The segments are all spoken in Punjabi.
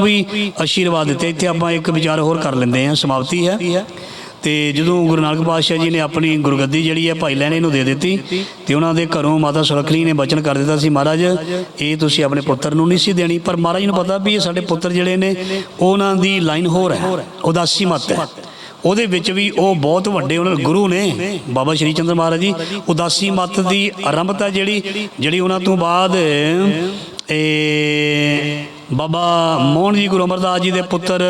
ਵੀ ਅਸ਼ੀਰਵਾਦ ਦਿੱਤੇ। ਇੱਥੇ ਆਪਾਂ ਇੱਕ ਵਿਚਾਰ ਹੋਰ ਕਰ ਲੈਂਦੇ ਹਾਂ, ਸਮਾਪਤੀ ਹੈ। ਤੇ ਜਦੋਂ ਗੁਰੂ ਨਾਨਕ ਪਾਤਸ਼ਾਹ ਜੀ ਨੇ ਆਪਣੀ ਗੁਰਗੱਦੀ ਜਿਹੜੀ ਹੈ ਭਾਈ ਲੈਣੇ ਨੂੰ ਦੇ ਦਿੱਤੀ ਤੇ ਉਹਨਾਂ ਦੇ ਘਰੋਂ ਮਾਤਾ ਸੁਲੱਖਣੀ ਨੇ ਬਚਨ ਕਰ ਦਿੱਤਾ ਸੀ, ਮਹਾਰਾਜ, ਇਹ ਤੁਸੀਂ ਆਪਣੇ ਪੁੱਤਰ ਨੂੰ ਨਹੀਂ ਸੀ ਦੇਣੀ, ਪਰ ਮਹਾਰਾਜ ਨੂੰ ਪਤਾ ਵੀ ਇਹ ਸਾਡੇ ਪੁੱਤਰ ਜਿਹੜੇ ਨੇ, ਉਹਨਾਂ ਦੀ ਲਾਈਨ ਹੋਰ ਹੈ, ਉਦਾਸੀ ਮਤ ਹੈ। ਉਹਦੇ ਵਿੱਚ ਵੀ ਉਹ ਬਹੁਤ ਵੱਡੇ ਉਹਨਾਂ ਦੇ ਗੁਰੂ ਨੇ, ਬਾਬਾ ਸ਼੍ਰੀ ਚੰਦਰ ਮਹਾਰਾਜ ਜੀ। ਉਦਾਸੀ ਮਤ ਦੀ ਆਰੰਭਤਾ ਜਿਹੜੀ ਜਿਹੜੀ ਉਹਨਾਂ ਤੋਂ ਬਾਅਦ, ਇਹ ਬਾਬਾ ਮੋਹਨ ਜੀ ਗੁਰੂ ਅਮਰਦਾਸ ਜੀ ਦੇ ਪੁੱਤਰ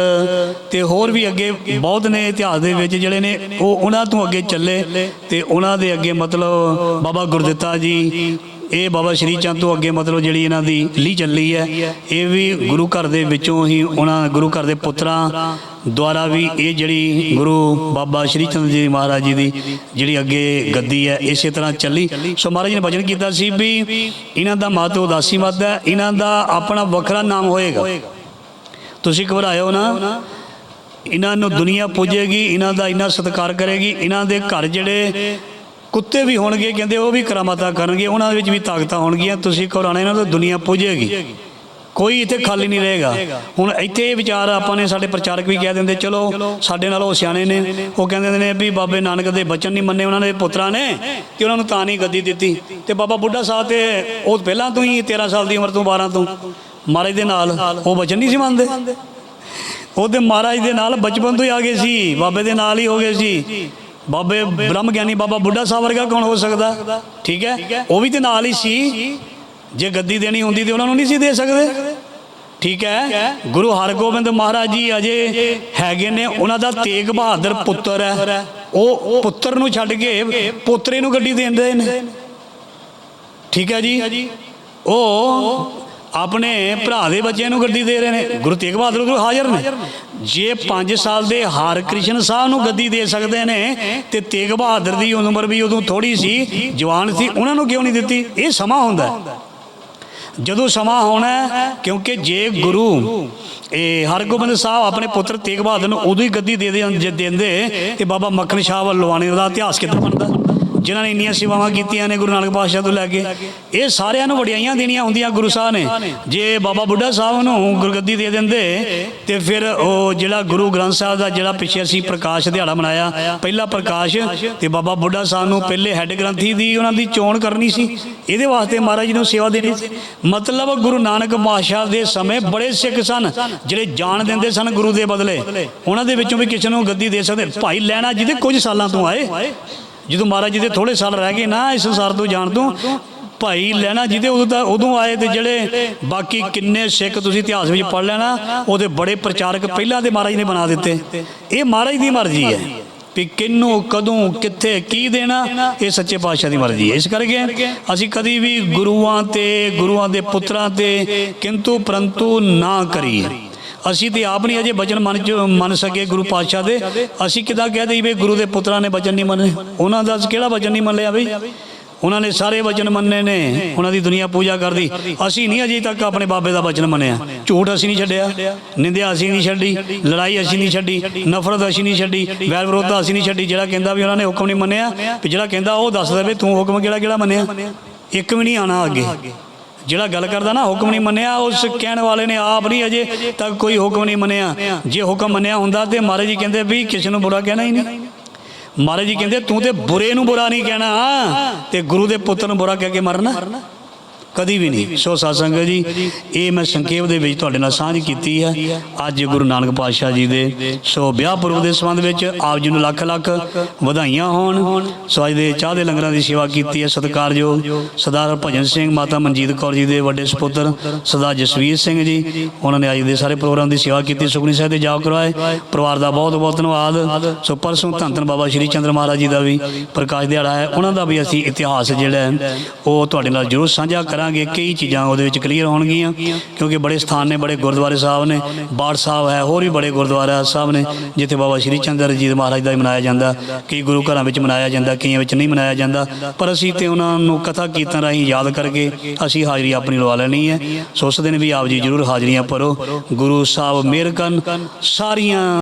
ਤੇ ਹੋਰ ਵੀ ਅੱਗੇ ਬਹੁਤ ਨੇ ਇਤਿਹਾਸ ਦੇ ਵਿੱਚ ਜਿਹੜੇ ਨੇ, ਉਹ ਉਹਨਾਂ ਤੋਂ ਅੱਗੇ ਚੱਲੇ ਤੇ ਉਹਨਾਂ ਦੇ ਅੱਗੇ ਮਤਲਬ ਬਾਬਾ ਗੁਰਦਿੱਤਾ ਜੀ ਇਹ ਬਾਬਾ ਸ਼੍ਰੀ ਚੰਦ ਤੋਂ ਅੱਗੇ ਮਤਲਬ ਜਿਹੜੀ ਇਹਨਾਂ ਦੀ ਲੀ ਚੱਲੀ ਹੈ, ਇਹ ਵੀ ਗੁਰੂ ਘਰ ਦੇ ਵਿੱਚੋਂ ਹੀ ਉਹਨਾਂ ਗੁਰੂ ਘਰ ਦੇ ਪੁੱਤਰਾਂ ਦੁਆਰਾ ਵੀ ਇਹ ਜਿਹੜੀ ਗੁਰੂ ਬਾਬਾ ਸ਼੍ਰੀ ਚੰਦ ਜੀ ਮਹਾਰਾਜ ਜੀ ਦੀ ਜਿਹੜੀ ਅੱਗੇ ਗੱਦੀ ਹੈ, ਇਸੇ ਤਰ੍ਹਾਂ ਚੱਲੀ। ਸੋ ਮਹਾਰਾਜ ਨੇ ਵਚਨ ਕੀਤਾ ਸੀ ਵੀ ਇਹਨਾਂ ਦਾ ਮਤ ਉਦਾਸੀ ਮਤ ਹੈ, ਇਹਨਾਂ ਦਾ ਆਪਣਾ ਵੱਖਰਾ ਨਾਮ ਹੋਏਗਾ। ਤੁਸੀਂ ਘਬਰਾਇਓ ਨਾ। ਇਹਨਾਂ ਨੂੰ ਦੁਨੀਆ ਪੁੱਜੇਗੀ, ਇਹਨਾਂ ਦਾ ਇੰਨਾ ਸਤਿਕਾਰ ਕਰੇਗੀ, ਇਹਨਾਂ ਦੇ ਘਰ ਜਿਹੜੇ ਕੁੱਤੇ ਵੀ ਹੋਣਗੇ, ਕਹਿੰਦੇ ਉਹ ਵੀ ਕਰਾਮਾਤਾਂ ਕਰਨਗੇ, ਉਹਨਾਂ ਦੇ ਵਿੱਚ ਵੀ ਤਾਕਤਾਂ ਹੋਣਗੀਆਂ। ਤੁਸੀਂ ਘਬਰਾਣਾ ਇਹਨਾਂ ਤੋਂ, ਦੁਨੀਆ ਪੂਜੇਗੀ। ਕੋਈ ਇੱਥੇ ਖਾਲੀ ਨਹੀਂ ਰਹੇਗਾ। ਹੁਣ ਇੱਥੇ ਇਹ ਵਿਚਾਰ ਆਪਾਂ ਨੇ ਸਾਡੇ ਪ੍ਰਚਾਰਕ ਵੀ ਕਹਿ ਦਿੰਦੇ, ਚਲੋ, ਸਾਡੇ ਨਾਲ ਉਹ ਸਿਆਣੇ ਨੇ, ਉਹ ਕਹਿੰਦੇ ਨੇ ਵੀ ਬਾਬੇ ਨਾਨਕ ਦੇ ਬਚਨ ਨਹੀਂ ਮੰਨੇ ਉਹਨਾਂ ਦੇ ਪੁੱਤਰਾਂ ਨੇ, ਤੇ ਉਹਨਾਂ ਨੂੰ ਤਾਂ ਨਹੀਂ ਗੱਦੀ ਦਿੱਤੀ। ਤੇ ਬਾਬਾ ਬੁੱਢਾ ਸਾਹਿਬ ਤੇ ਉਹ ਪਹਿਲਾਂ ਤੋਂ ਹੀ 13 ਸਾਲ ਦੀ ਉਮਰ ਤੋਂ 12 ਤੋਂ, ਮਹਾਰਾਜ ਦੇ ਨਾਲ ਉਹ ਬਚਨ ਨਹੀਂ ਸੀ ਮੰਨਦੇ। ਉਹਦੇ ਮਹਾਰਾਜ ਦੇ ਨਾਲ ਬਚਪਨ ਤੋਂ ਹੀ ਆ ਗਏ ਸੀ, ਬਾਬੇ ਦੇ ਨਾਲ ਹੀ ਹੋ ਗਏ ਸੀ। ਬਾਬੇ ਬ੍ਰਹਮ ਗਿਆਨੀ ਬਾਬਾ ਬੁੱਢਾ ਸਾਹਿਬ ਵਰਗਾ ਕੌਣ ਹੋ ਸਕਦਾ? ਠੀਕ ਹੈ? ਉਹ ਵੀ ਤੇ ਨਾਲ ਹੀ ਸੀ। ਜੇ ਗੱਦੀ ਦੇਣੀ ਹੁੰਦੀ ਤੇ ਉਹਨਾਂ ਨੂੰ ਨਹੀਂ ਸੀ ਦੇ ਸਕਦੇ। ਠੀਕ ਹੈ? ਗੁਰੂ ਹਰਗੋਬਿੰਦ ਮਹਾਰਾਜ ਜੀ ਅਜੇ ਹੈਗੇ ਨੇ। ਉਹਨਾਂ ਦਾ ਤੇਗ ਬਹਾਦਰ ਪੁੱਤਰ ਹੈ। ਉਹ ਪੁੱਤਰ ਨੂੰ ਛੱਡ ਕੇ ਪੋਤਰੇ ਨੂੰ ਗੱਡੀ ਦੇਂਦੇ ਨੇ। ਠੀਕ ਹੈ ਜੀ। ਉਹ ਆਪਣੇ ਭਰਾ ਦੇ ਬੱਚਿਆਂ ਨੂੰ ਗੱਡੀ ਦੇ ਰਹੇ ਨੇ। ਗੁਰੂ ਤੇਗ ਬਹਾਦਰ ਉਦੋਂ ਹਾਜ਼ਰ ਨੇ। ਜੇ 5 ਸਾਲ ਦੇ ਹਰ ਕ੍ਰਿਸ਼ਨ ਸਾਹਿਬ ਨੂੰ ਗੱਦੀ ਦੇ ਸਕਦੇ ਨੇ, ਤੇ ਤੇਗ ਬਹਾਦਰ ਦੀ ਉਮਰ ਵੀ ਉਦੋਂ ਥੋੜੀ ਸੀ, ਜਵਾਨ ਸੀ, ਉਹਨਾਂ ਨੂੰ ਕਿਉਂ ਨਹੀਂ ਦਿੱਤੀ? ਇਹ ਸਮਾਂ ਹੁੰਦਾ ਜਦੋਂ ਸਮਾਂ ਹੋਣਾ ਕਿਉਂਕਿ ਜੇ ਗੁਰੂ, ਇਹ ਹਰਗੋਬਿੰਦ ਸਾਹਿਬ ਆਪਣੇ ਪੁੱਤਰ ਤੇਗ ਬਹਾਦਰ ਨੂੰ ਉਦੋਂ ਹੀ ਗੱਦੀ ਦੇ ਦੇ ਦਿੰਦੇ, ਤੇ ਬਾਬਾ ਮੱਖਣ ਸ਼ਾਹ ਵੱਲ ਲਵਾਣੇ ਦਾ ਇਤਿਹਾਸ ਕਿੱਦਾਂ ਬਣਦਾ? ਜਿਨ੍ਹਾਂ ਨੇ ਇੰਨੀਆਂ ਸੇਵਾਵਾਂ ਕੀਤੀਆਂ ਨੇ ਗੁਰੂ ਨਾਨਕ ਪਾਤਸ਼ਾਹ ਤੋਂ ਲੈ ਕੇ, ਇਹ ਸਾਰਿਆਂ ਨੂੰ ਵਡਿਆਈਆਂ ਦੇਣੀਆਂ ਹੁੰਦੀਆਂ ਗੁਰੂ ਸਾਹਿਬ ਨੇ। ਜੇ ਬਾਬਾ ਬੁੱਢਾ ਸਾਹਿਬ ਨੂੰ ਗੁਰਗੱਦੀ ਦੇ ਦਿੰਦੇ, ਤੇ ਫਿਰ ਉਹ ਜਿਹੜਾ ਗੁਰੂ ਗ੍ਰੰਥ ਸਾਹਿਬ ਦਾ ਜਿਹੜਾ ਪਿੱਛੇ ਅਸੀਂ ਪ੍ਰਕਾਸ਼ ਦਿਹਾੜਾ ਮਨਾਇਆ, ਪਹਿਲਾ ਪ੍ਰਕਾਸ਼, ਤੇ ਬਾਬਾ ਬੁੱਢਾ ਸਾਹਿਬ ਨੂੰ ਪਹਿਲੇ ਹੈੱਡ ਗ੍ਰੰਥੀ ਦੀ ਉਹਨਾਂ ਦੀ ਚੋਣ ਕਰਨੀ ਸੀ। ਇਹਦੇ ਵਾਸਤੇ ਮਹਾਰਾਜ ਜੀ ਨੂੰ ਸੇਵਾ ਦੇਣੀ ਸੀ। ਮਤਲਬ ਗੁਰੂ ਨਾਨਕ ਪਾਤਸ਼ਾਹ ਦੇ ਸਮੇਂ ਬੜੇ ਸਿੱਖ ਸਨ, ਜਿਹੜੇ ਜਾਣ ਦਿੰਦੇ ਸਨ ਗੁਰੂ ਦੇ ਬਦਲੇ। ਉਹਨਾਂ ਦੇ ਵਿੱਚੋਂ ਵੀ ਕਿਸੇ ਨੂੰ ਗੱਦੀ ਦੇ ਸਕਦੇ। ਭਾਈ ਲੈਣਾ ਜਿਹਦੇ ਕੁਝ ਸਾਲਾਂ ਤੋਂ ਆਏ ਜਦੋਂ ਮਹਾਰਾਜ ਜੀ ਦੇ ਥੋੜੇ ਸਾਲ ਰਹਿ ਗਏ ਨਾ, ਇਸ ਸੰਸਾਰ ਤੋਂ ਜਾਣ ਤੋਂ, ਭਾਈ ਲੈਣਾ ਜਿਹਦੇ ਉਦੋਂ ਤਾਂ, ਉਦੋਂ ਆਏ ਤੇ ਜਿਹੜੇ ਬਾਕੀ ਕਿੰਨੇ ਸਿੱਖ ਤੁਸੀਂ ਇਤਿਹਾਸ ਵਿੱਚ ਪੜ੍ਹ ਲੈਣਾ, ਉਹਦੇ ਬੜੇ ਪ੍ਰਚਾਰਕ ਪਹਿਲਾਂ ਦੇ ਮਹਾਰਾਜ ਨੇ ਬਣਾ ਦਿੱਤੇ। ਇਹ ਮਹਾਰਾਜ ਦੀ ਮਰਜ਼ੀ ਹੈ ਵੀ ਕਿੰਨੂੰ ਕਦੋਂ, ਕਿੱਥੇ, ਕੀ ਦੇਣਾ, ਇਹ ਸੱਚੇ ਪਾਤਸ਼ਾਹ ਦੀ ਮਰਜ਼ੀ ਹੈ। ਇਸ ਕਰਕੇ ਅਸੀਂ ਕਦੀ ਵੀ ਗੁਰੂਆਂ ਤੇ, ਗੁਰੂਆਂ ਦੇ ਪੁੱਤਰਾਂ ਤੇ ਕਿੰਤੂ ਪਰੰਤੂ ਨਾ ਕਰੀਏ। ਅਸੀਂ ਤੇ ਆਪ ਨਹੀਂ ਅਜੇ ਬਚਨ ਮੰਨ ਚ ਮੰਨ ਸਕੇ ਗੁਰੂ ਪਾਤਸ਼ਾਹ ਦੇ। ਅਸੀਂ ਕਿਦਾਂ ਕਹਿ ਦਈਏ ਵੀ ਗੁਰੂ ਦੇ ਪੁੱਤਰਾਂ ਨੇ ਬਚਨ ਨਹੀਂ ਮੰਨੇ? ਉਹਨਾਂ ਦਾ ਕਿਹੜਾ ਬਚਨ ਨਹੀਂ ਮੰਨ ਲਿਆ ਬਈ? ਉਹਨਾਂ ਨੇ ਸਾਰੇ ਵਚਨ ਮੰਨੇ ਨੇ। ਉਹਨਾਂ ਦੀ ਦੁਨੀਆ ਪੂਜਾ ਕਰਦੀ। ਅਸੀਂ ਨਹੀਂ ਅਜੇ ਤੱਕ ਆਪਣੇ ਬਾਬੇ ਦਾ ਵਚਨ ਮੰਨਿਆ। ਝੂਠ ਅਸੀਂ ਨਹੀਂ ਛੱਡਿਆ। ਨਿੰਦਿਆ ਅਸੀਂ ਨਹੀਂ ਛੱਡੀ। ਲੜਾਈ ਅਸੀਂ ਨਹੀਂ ਛੱਡੀ। ਨਫ਼ਰਤ ਅਸੀਂ ਨਹੀਂ ਛੱਡੀ। ਵੈਰ ਵਿਰੋਧਤਾ ਅਸੀਂ ਨਹੀਂ ਛੱਡੀ। ਜਿਹੜਾ ਕਹਿੰਦਾ ਵੀ ਉਹਨਾਂ ਨੇ ਹੁਕਮ ਨਹੀਂ ਮੰਨਿਆ, ਵੀ ਜਿਹੜਾ ਕਹਿੰਦਾ ਉਹ ਦੱਸ ਦੇਵੇ ਤੂੰ ਹੁਕਮ ਕਿਹੜਾ ਕਿਹੜਾ ਮੰਨਿਆ? ਇੱਕ ਵੀ ਨਹੀਂ ਆਣਾ ਅੱਗੇ। ਜਿਹੜਾ ਗੱਲ ਕਰਦਾ ਨਾ, ਹੁਕਮ ਨਹੀਂ ਮੰਨਿਆ, ਉਸ ਕਹਿਣ ਵਾਲੇ ਨੇ ਆਪ ਨਹੀਂ ਅਜੇ ਤੱਕ ਕੋਈ ਹੁਕਮ ਨਹੀਂ ਮੰਨਿਆ। ਜੇ ਹੁਕਮ ਮੰਨਿਆ ਹੁੰਦਾ ਤੇ ਮਹਾਰਾਜ ਜੀ ਕਹਿੰਦੇ ਵੀ ਕਿਸੇ ਨੂੰ ਬੁਰਾ ਕਹਿਣਾ ਹੀ ਨਹੀਂ। ਮਹਾਰਾਜ ਜੀ ਕਹਿੰਦੇ, ਤੂੰ ਤੇ ਬੁਰੇ ਨੂੰ ਬੁਰਾ ਨਹੀਂ ਕਹਿਣਾ, ਤੇ ਗੁਰੂ ਦੇ ਪੁੱਤਰ ਨੂੰ ਬੁਰਾ ਕਹਿ ਕੇ ਮਰਨਾ। ਕਦੀ ਵੀ ਨਹੀਂ। ਸੋ ਸਾਸੰਗ ਜੀ ਇਹ ਮੈਂ ਸੰਖੇਪ ਦੇ ਵਿੱਚ ਤੁਹਾਡੇ ਨਾਲ ਸਾਂਝ ਕੀਤੀ ਹੈ। ਅੱਜ ਗੁਰੂ ਨਾਨਕ ਪਾਤਸ਼ਾਹ ਜੀ ਦੇ ਸੋ ਵਿਆਹ ਪੁਰਬ ਦੇ ਸੰਬੰਧ ਵਿੱਚ ਆਪ ਜੀ ਨੂੰ ਲੱਖ ਲੱਖ ਵਧਾਈਆਂ ਹੋਣ। ਸੋ ਅੱਜ ਦੇ ਚਾਹ ਦੇ ਲੰਗਰਾਂ ਦੀ ਸੇਵਾ ਕੀਤੀ ਹੈ। ਸਤਿਕਾਰਯੋਗ ਸਰਦਾਰ ਭਜਨ ਸਿੰਘ ਮਾਤਾ ਮਨਜੀਤ ਕੌਰ ਜੀ ਦੇ ਵੱਡੇ ਸੁਪੁੱਤਰ ਸਰਦਾਰ ਜਸਵੀਰ ਸਿੰਘ ਜੀ ਉਹਨਾਂ ਨੇ ਅੱਜ ਦੇ ਸਾਰੇ ਪ੍ਰੋਗਰਾਮ ਦੀ ਸੇਵਾ ਕੀਤੀ। ਸੁਖਨੀ ਸਾਹਿਬ ਦੇ ਜਾਪ ਕਰਵਾਏ। ਪਰਿਵਾਰ ਦਾ ਬਹੁਤ ਬਹੁਤ ਧੰਨਵਾਦ। ਸੋ ਪਰਸੋਂ ਧੰਨ ਧੰਨ ਬਾਬਾ ਸ਼੍ਰੀ ਚੰਦਰ ਮਹਾਰਾਜ ਜੀ ਦਾ ਵੀ ਪ੍ਰਕਾਸ਼ ਦਿਹਾੜਾ ਹੈ। ਉਹਨਾਂ ਦਾ ਵੀ ਅਸੀਂ ਇਤਿਹਾਸ ਜਿਹੜਾ ਹੈ ਉਹ ਤੁਹਾਡੇ ਨਾਲ ਜ਼ਰੂਰ ਸਾਂਝਾ ਕਰਾਂਗੇ। ਕਈ ਚੀਜ਼ਾਂ ਉਹਦੇ ਵਿੱਚ ਕਲੀਅਰ ਹੋਣਗੀਆਂ, ਕਿਉਂਕਿ ਬੜੇ ਸਥਾਨ ਨੇ, ਬੜੇ ਗੁਰਦੁਆਰੇ ਸਾਹਿਬ ਨੇ, ਬਾੜ ਸਾਹਿਬ ਹੈ, ਹੋਰ ਵੀ ਬੜੇ ਗੁਰਦੁਆਰਾ ਸਾਹਿਬ ਨੇ, ਜਿੱਥੇ ਬਾਬਾ ਸ਼੍ਰੀ ਚੰਦਰ ਜੀ ਮਹਾਰਾਜ ਦਾ ਮਨਾਇਆ ਜਾਂਦਾ, ਕਈ ਗੁਰੂ ਘਰਾਂ ਵਿੱਚ ਮਨਾਇਆ ਜਾਂਦਾ, ਕਈਆਂ ਵਿੱਚ ਨਹੀਂ ਮਨਾਇਆ ਜਾਂਦਾ, ਪਰ ਅਸੀਂ ਤੇ ਉਹਨਾਂ ਨੂੰ ਕਥਾ ਕੀਰਤਨ ਰਾਹੀਂ ਯਾਦ ਕਰਕੇ ਅਸੀਂ ਹਾਜ਼ਰੀ ਆਪਣੀ ਲਵਾ ਲੈਣੀ ਹੈ। ਸੋ ਉਸ ਦਿਨ ਵੀ ਆਪ ਜੀ ਜ਼ਰੂਰ ਹਾਜ਼ਰੀਆਂ ਭਰੋ। ਗੁਰੂ ਸਾਹਿਬ ਮਿਹਰ ਕਰਨ, ਸਾਰੀਆਂ